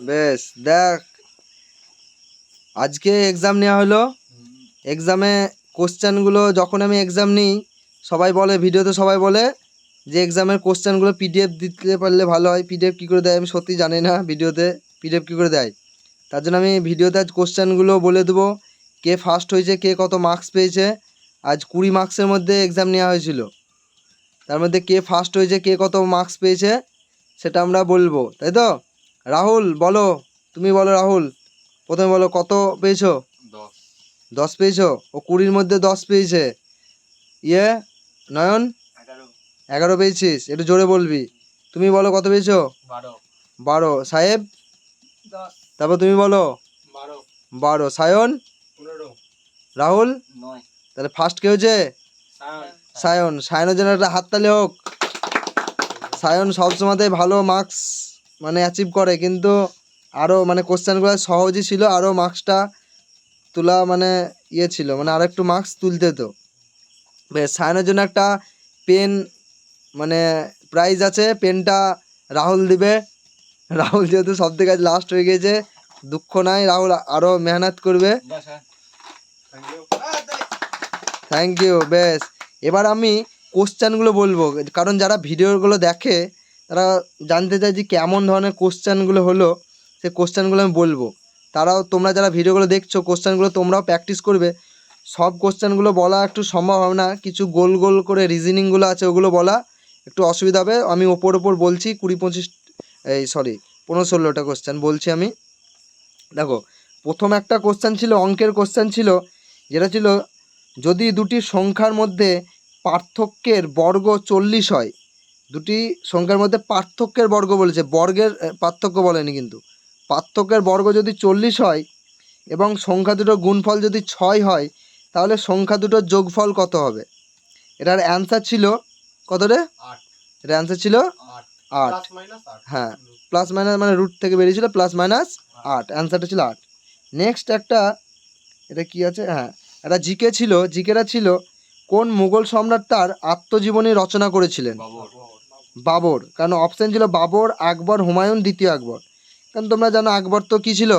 বেশ, দেখ, আজকে এক্সাম নেওয়া হলো। এক্সামে কোশ্চেনগুলো যখন আমি এক্সাম নিই, সবাই বলে, ভিডিওতে সবাই বলে যে এক্সামের কোশ্চেনগুলো পিডিএফ দিতে পারলে ভালো হয়। পিডিএফ কী করে দেয় আমি সত্যি জানি না ভিডিওতে পিডিএফ কী করে দেয়। তার জন্য আমি ভিডিওতে আজ কোশ্চেনগুলো বলে দেবো, কে ফার্স্ট হয়েছে, কে কত মার্কস পেয়েছে। আজ কুড়ি মার্কসের মধ্যে এক্সাম নেওয়া হয়েছিল। তার মধ্যে কে ফার্স্ট হয়েছে, কে কত মার্কস পেয়েছে, সেটা আমরা বলব, তাই তো? রাহুল বলো। তুমি বলো রাহুল। প্রথমে বলো কত পেয়েছ? দশ। পেয়েছ? ও কুড়ির মধ্যে দশ পেয়েছে। ইয়ে নয়ন? এগারো। এগারো পেয়েছিস। একটু জোরে বলবি। তুমি বলো কত পেয়েছ? বারো। বারো। সাহেব? তারপর তুমি বলো। বারো। বারো। সায়ন? রাহুল? তাহলে ফার্স্ট কে হয়েছে? সায়ন। সায়নের জন্য একটা হাততালি হোক। সায়ন সবসময়তেই ভালো মার্কস মানে অ্যাচিভ করে। কিন্তু আরও মানে কোশ্চেনগুলো সহজই ছিল আরও মার্কসটা তোলা মানে ইয়ে ছিল। মানে আরও একটু মার্কস তুলতে তো। বেশ সায়নের জন্য একটা পেন মানে প্রাইজ আছে। পেনটা রাহুল দিবে। রাহুল যেহেতু সব থেকে লাস্ট হয়ে গেছে দুঃখ নাই। রাহুল আরও মেহনত করবে। থ্যাংক ইউ বেশ। এবার আমি কোশ্চেনগুলো বলব। কারণ যারা ভিডিওগুলো দেখে তারা জানতে চায় যে কেমন ধরনের কোশ্চেনগুলো হলো সেই কোশ্চেনগুলো আমি বলব। তারাও, তোমরা যারা ভিডিওগুলো দেখছ কোশ্চেনগুলো তোমরাও প্র্যাকটিস করবে। সব কোশ্চেনগুলো বলা একটু সম্ভব হবে না। কিছু গোল গোল করে রিজনিংগুলো আছে, ওগুলো বলা একটু অসুবিধা হবে। আমি ওপর ওপর বলছি, কুড়ি পঁচিশ, এই সরি পনেরো ষোলোটা কোশ্চেন বলছি আমি। দেখো, প্রথম একটা কোশ্চেন ছিল, অঙ্কের কোশ্চেন ছিল, যেটা ছিল, যদি দুটি সংখ্যার মধ্যে পার্থক্যের বর্গ চল্লিশ হয় দুটি সংখ্যার মধ্যে পার্থক্যের বর্গ বলেছে বর্গের পার্থক্য বলেনি কিন্তু। পার্থক্যের বর্গ যদি চল্লিশ হয় এবং সংখ্যা দুটোর গুণফল যদি ছয় হয় তাহলে সংখ্যা দুটোর যোগফল কত হবে? এটার অ্যান্সার ছিল কত রে? এটার অ্যান্সার ছিল আট। হ্যাঁ প্লাস মাইনাস মানে রুট থেকে বেরিয়েছিল প্লাস মাইনাস আট। অ্যান্সারটা ছিল আট। নেক্সট একটা এটা কি আছে? হ্যাঁ একটা জিকে ছিল। জিকেটা ছিল কোন মুঘল সম্রাট তার আত্মজীবনী রচনা করেছিলেন? বাবর। কারণ অপশন ছিল বাবর আকবর হুমায়ুন দ্বিতীয় আকবর। কারণ তোমরা জানো আকবর তো কি ছিল?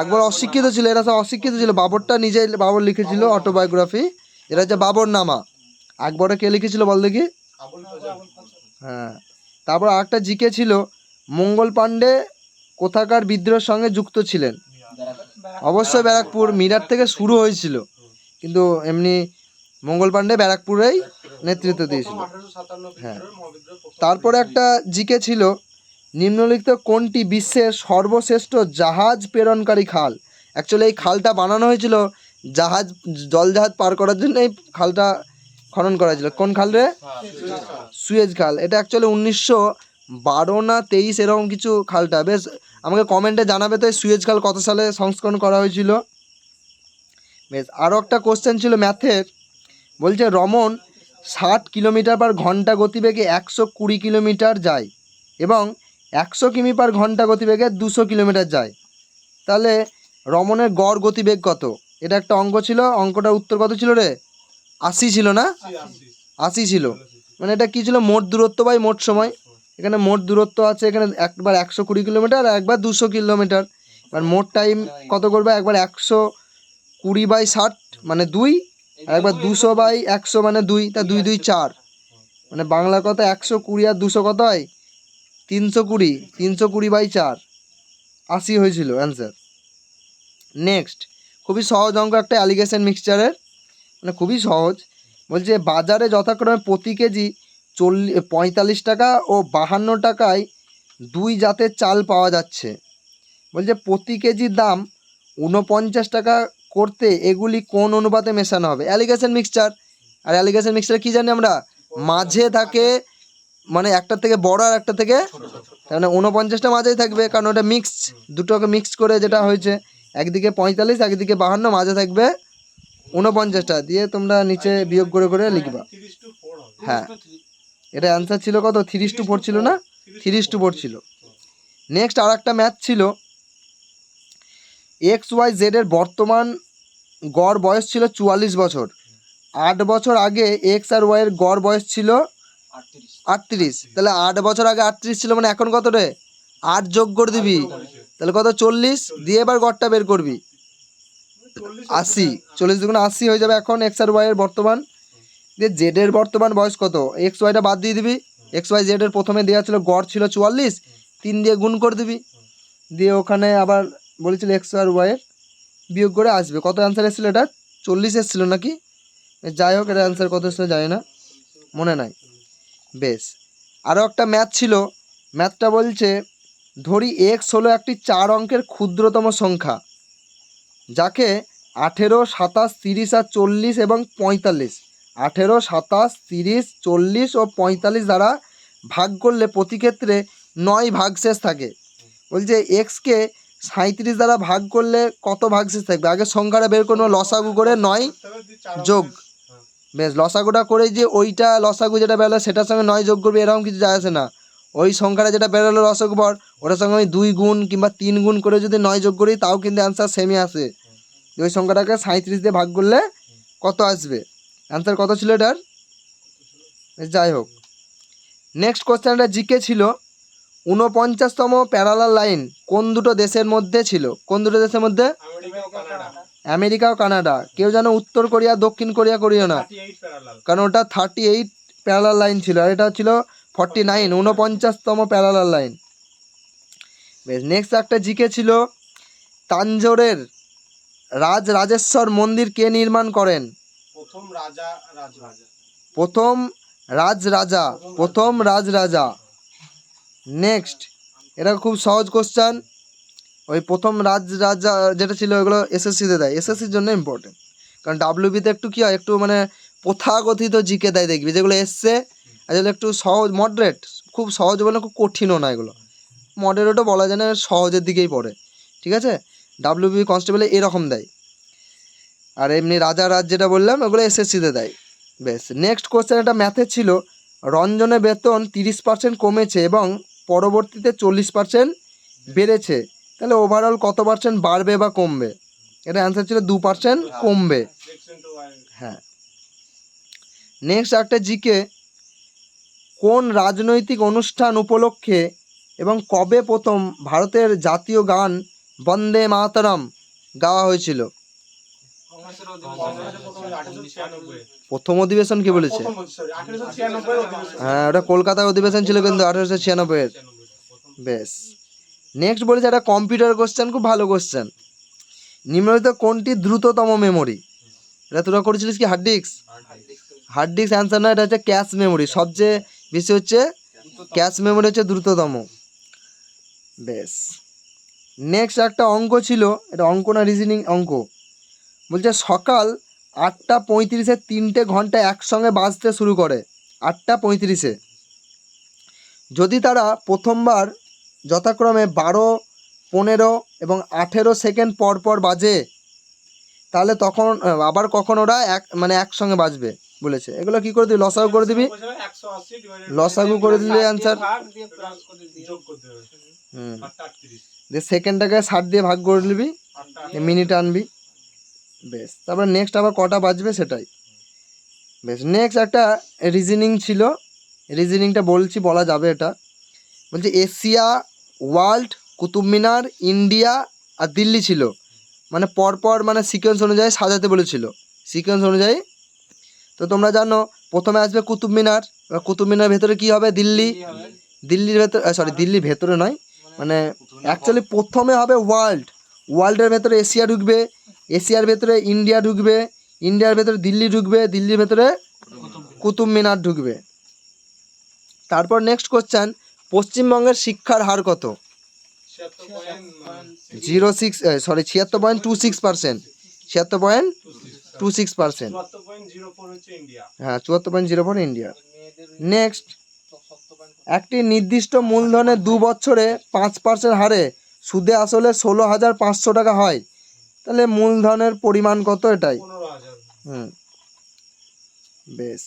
আকবর অশিক্ষিত ছিল এরা সব অশিক্ষিত ছিল। বাবরটা নিজেই বাবর লিখেছিল অটোবায়োগ্রাফি এটা হচ্ছে বাবর নামা আকবরে কে লিখেছিল বল দেখি? হ্যাঁ। তারপর আরেকটা জিকে ছিল মঙ্গল পাণ্ডে কোথাকার বিদ্রোহের সঙ্গে যুক্ত ছিলেন। অবশ্যই ব্যারাকপুর মিরাট থেকে শুরু হয়েছিল। কিন্তু এমনি মঙ্গল পাণ্ডে ব্যারাকপুরেই নেতৃত্ব দিয়েছিল। হ্যাঁ। তারপরে একটা জিকে ছিল, নিম্নলিখিত কোনটি বিশ্বের সর্বশ্রেষ্ঠ জাহাজ প্রেরণকারী খাল? অ্যাকচুয়ালি এই খালটা বানানো হয়েছিল জাহাজ, জলজাহাজ পার করার জন্য এই খালটা খনন করা হয়েছিল। কোন খাল রে? সুয়েজ খাল। এটা অ্যাকচুয়ালি উনিশশো বারো না তেইশ এরকম কিছু খালটা। বেশ, আমাকে কমেন্টে জানাবে তো সুয়েজ খাল কত সালে সংস্করণ করা হয়েছিল? বেশ আরও একটা কোশ্চেন ছিল ম্যাথের। বলছে রমন ষাট কিলোমিটার পার ঘণ্টা গতিবেগে একশো কুড়ি কিলোমিটার যায় এবং একশো কিমি পার ঘণ্টা গতিবেগে দুশো কিলোমিটার যায়। তাহলে রমনের গড় গতিবেগ কত? এটা একটা অঙ্ক ছিল অঙ্কটার উত্তর কত ছিল রে? আশি ছিল না? আশি ছিল। মানে এটা কী ছিল? মোট দূরত্ব বাই মোট সময়। এখানে মোট দূরত্ব আছে, এখানে একবার একশো কুড়ি কিলোমিটার আর একবার দুশো কিলোমিটার। এবার মোট টাইম কত করবে? একবার একশো কুড়ি বাই ষাট মানে দুই একবার দুশো বাই একশো মানে দুই, তা দুই দুই চার। মানে বাংলা কথা একশো কুড়ি আর দুশো কত হয়? তিনশো কুড়ি তিনশো কুড়ি বাই চার। আশি হয়েছিল অ্যান্সার নেক্সট খুবই সহজ অঙ্ক একটা অ্যালিগেশন মিক্সচারের মানে খুবই সহজ। বলছে, বাজারে যথাক্রমে প্রতি কেজি চল্লিশ পঁয়তাল্লিশ টাকা ও বাহান্ন টাকায় দুই জাতের চাল পাওয়া যাচ্ছে। বলছে, প্রতি কেজির দাম উনপঞ্চাশ টাকা করতে এগুলি কোন অনুপাতে মেশানো হবে? Alligation mixture. আর অ্যালিগেশন মিক্সচার কি জানি আমরা? মাঝে থাকে মানে একটা থেকে বড় আর একটা থেকে তার মানে উনপঞ্চাশটা মাঝেই থাকবে কারণ ওটা মিক্সড দুটোকে মিক্সড করে যেটা হয়েছে একদিকে পঁয়তাল্লিশ একদিকে বাহান্ন মাঝে থাকবে উনপঞ্চাশটা দিয়ে তোমরা নিচে বিয়োগ করে করে লিখবা। হ্যাঁ। এটা অ্যান্সার ছিল কত? থ্রিস টু ফোর ছিল না? থ্রিস টু ফোর ছিল। নেক্সট আর একটা ম্যাথ ছিল। এক্স ওয়াই জেডের বর্তমান গড় বয়স ছিল চুয়াল্লিশ বছর। আট বছর আগে এক্স আর ওয়াইয়ের গড় বয়স ছিল আটত্রিশ। তাহলে আট বছর আগে আটত্রিশ ছিল মানে এখন কত রে? আট যোগ করে দিবি। তাহলে কত চল্লিশ? দিয়ে এবার গড়টা বের করবি। আশি। চল্লিশ দুগুণ আশি হয়ে যাবে এখন এক্স আর ওয়াই এর বর্তমান। দিয়ে জেডের বর্তমান বয়স কত? এক্স ওয়াইটা বাদ দিয়ে দিবি। এক্স ওয়াই জেডের প্রথমে দেওয়া ছিল গড় ছিল চুয়াল্লিশ। তিন দিয়ে গুণ করে দিবি। দিয়ে ওখানে আবার বলেছিল এক্স আর ওয়াই এর বিয়োগ করে আসবে। কত অ্যান্সার এসেছিল এটা চল্লিশ এসেছিল নাকি? যাই হোক এটা অ্যান্সার কত এসেছিল জানি না। মনে নাই। বেশ। আরও একটা ম্যাথ ছিল। ম্যাথটা বলছে, ধরি এক্স হলো একটি চার অঙ্কের ক্ষুদ্রতম সংখ্যা, যাকে আঠেরো, সাতাশ, তিরিশ আর চল্লিশ এবং পঁয়তাল্লিশ, আঠেরো, সাতাশ, তিরিশ, চল্লিশ ও পঁয়তাল্লিশ দ্বারা ভাগ করলে প্রতি ক্ষেত্রে নয় ভাগশেষ থাকে। বলছে এক্সকে সাঁইত্রিশ দ্বারা ভাগ করলে কত ভাগ শেষ থাকবে? আগে সংখ্যাটা বের করব লসাগু করে নয় যোগ। বেশ, লসাগুটা করে যে ওইটা লসাগু যেটা বেরোলো, সেটার সঙ্গে নয় যোগ করবে, এরকম কিছু যায় আসে না। ওই সংখ্যাটা যেটা বেরোলো লসাগু পর, ওটার সঙ্গে আমি দুই গুণ কিংবা তিন গুণ করে যদি নয় যোগ করি, তাও কিন্তু অ্যান্সার সেমই আসে। ওই সংখ্যাটাকে সাঁইত্রিশ দিয়ে ভাগ করলে কত আসবে? অ্যান্সার কত ছিল এটার? যাই হোক। নেক্সট কোশ্চেনটা জিকে ছিল। ঊনপঞ্চাশতম প্যারালাল লাইন কোন দুটো দেশের মধ্যে ছিল? কোন দুটো দেশের মধ্যে? আমেরিকা ও কানাডা। কেউ যেন উত্তর কোরিয়া দক্ষিণ কোরিয়া করিও না। কারণ ওটা থার্টি এইট প্যারালাল লাইন ছিল আর এটা ছিল ফর্টি নাইন ঊনপঞ্চাশতম প্যারালাল লাইন। বেশ নেক্সট একটা জিকে ছিল। তাঞ্জোরের রাজ রাজেশ্বর মন্দির কে নির্মাণ করেন? প্রথম রাজা রাজরাজা। প্রথম রাজ রাজা প্রথম রাজ রাজা নেক্সট এটা খুব সহজ কোশ্চান ওই প্রথম রাজ, রাজা যেটা ছিল ওগুলো এসএসসিতে দেয়। এসএসসির জন্য ইম্পর্টেন্ট কারণ ডাব্লিউবিতে একটু কী হয়, একটু মানে প্রথাগঠিত জিকে দেয় দেখবি। যেগুলো এসছে যেগুলো একটু সহজ মডারেট খুব সহজ বলে খুব কঠিনও না এগুলো। মডারেটও বলা যায় না, সহজের দিকেই পড়ে। ঠিক আছে? ডাব্লিউবি কনস্টেবলে এরকম দেয়। আর এমনি রাজা, রাজ যেটা বললাম, ওগুলো এসএসসিতে দেয়। বেশ। নেক্সট কোশ্চেন একটা ম্যাথের ছিল। রঞ্জনের বেতন তিরিশ পার্সেন্ট কমেছে এবং পরবর্তীতে চল্লিশ পার্সেন্ট বেড়েছে। তাহলে ওভারঅল কত পার্সেন্ট বাড়বে বা কমবে? এটা অ্যান্সার ছিল দু পার্সেন্ট কমবে। হ্যাঁ। নেক্সট একটা জিকে কোন রাজনৈতিক অনুষ্ঠান উপলক্ষে এবং কবে প্রথম ভারতের জাতীয় গান বন্দে মাতরম গাওয়া হয়েছিল? প্রথম অধিবেশন কে বলেছে? ছিয়ানব্বই অধিবেশন। হ্যাঁ ওটা কলকাতায় অধিবেশন ছিল কিন্তু আঠারোশো ছিয়ানব্বইয়ের বেশ। নেক্সট বলেছে একটা কম্পিউটার কোশ্চেন খুব ভালো কোশ্চেন নিম্নলিখিত কোনটি দ্রুততম মেমোরি এটা তোরা করেছিলিস কি hard disk hard disk answer না এটা হচ্ছে ক্যাশ মেমোরি সবচেয়ে বেশি হচ্ছে ক্যাশ মেমোরি হচ্ছে দ্রুততম। বেশ। নেক্সট একটা অঙ্ক ছিল এটা অঙ্ক না রিজনিং অঙ্ক? বলছে সকাল আটটা পঁয়ত্রিশে তিনটে ঘণ্টা একসঙ্গে বাজতে শুরু করে আটটা পঁয়ত্রিশে। যদি তারা প্রথমবার যথাক্রমে বারো পনেরো এবং আঠেরো সেকেন্ড পর পর বাজে তাহলে তখন আবার কখন ওরা এক মানে একসঙ্গে বাজবে বলেছে। এগুলো কি করে দিবি? লসাগু করে দিবি? লসাগু করে দিলে অ্যান্সার হুম। দিয়ে সেকেন্ডটাকে ষাট দিয়ে ভাগ করে নিবি আটটা মিনিট আনবি। বেশ তারপর নেক্সট আবার কটা বাজবে সেটাই। বেশ নেক্সট একটা রিজনিং ছিল। রিজনিংটা বলছি বলা যাবে এটা। বলছি Asia world Qutub Minar India আর দিল্লি ছিল। মানে পরপর মানে সিকোয়েন্স অনুযায়ী সাজাতে বলেছিল। সিকোয়েন্স অনুযায়ী। তো তোমরা জানো প্রথমে আসবে কুতুব মিনার। এবার কুতুব মিনার ভেতরে কি হবে? দিল্লি। দিল্লির ভেতরে সরি দিল্লির ভেতরে নয়। মানে অ্যাকচুয়ালি প্রথমে হবে ওয়ার্ল্ড ওয়ার্ল্ডের ভেতরে এশিয়া ঢুকবে। এশিয়ার ভেতরে ইন্ডিয়া ঢুকবে, ইন্ডিয়ার ভেতরে দিল্লি ঢুকবে, দিল্লির ভেতরে কুতুব মিনার ঢুকবে। তারপর নেক্সট কোশ্চেন পশ্চিমবঙ্গের শিক্ষার হার কত? জিরো সিক্স সরি ছিয়াত্তর পয়েন্ট টু সিক্স পার্সেন্ট ছিয়াত্তর পয়েন্ট টু সিক্স পার্সেন্ট হ্যাঁ চুয়াত্তর point zero four India next একটি নির্দিষ্ট মূলধনে দু বছরে পাঁচ পার্সেন্ট হারে সুদে আসলে ষোলো হাজার পাঁচশো টাকা হয়। তাহলে মূলধনের পরিমাণ কত এটাই? হুম। বেশ।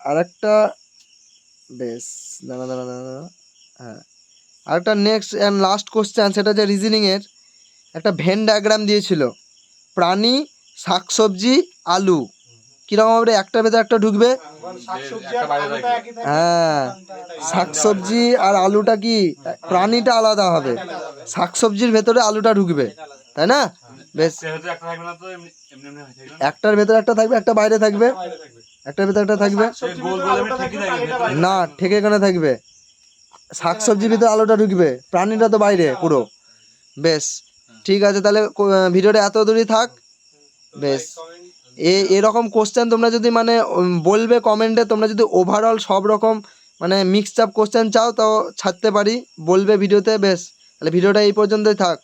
আর একটা বেশ দাঁড়া দাঁড়া দাঁড়া হ্যাঁ। আরেকটা নেক্সট অ্যান্ড লাস্ট কোশ্চেন সেটা যে রিজনিংয়ের একটা ভেন ডায়াগ্রাম দিয়েছিল। প্রাণী শাকসবজি আলু। কীরকম হবে একটার ভেতরে একটা ঢুকবে? হ্যাঁ। শাকসবজি আর আলুটা কি? প্রাণীটা আলাদা হবে। শাকসবজির ভেতরে আলুটা ঢুকবে। তাই না? বেশ? একটার ভেতরে একটা থাকবে, একটা বাইরে থাকবে। একটার ভেতরে একটা থাকবে। না, ঠেকে এখানে থাকবে? শাকসবজির ভিতরে আলুটা ঢুকবে। প্রাণীটা তো বাইরে পুরো। বেশ। ঠিক আছে, তাহলে ভিডিওটা এত দূরই থাক। বেশ। এ, এরকম কোশ্চেন তোমরা যদি মানে বলবে কমেন্টে তোমরা যদি ওভারঅল সব রকম মানে মিক্সড আপ কোশ্চেন চাও তো ছাড়তে পারি। বলবে ভিডিওতে বেশ। তাহলে ভিডিওটা এই পর্যন্তই থাক।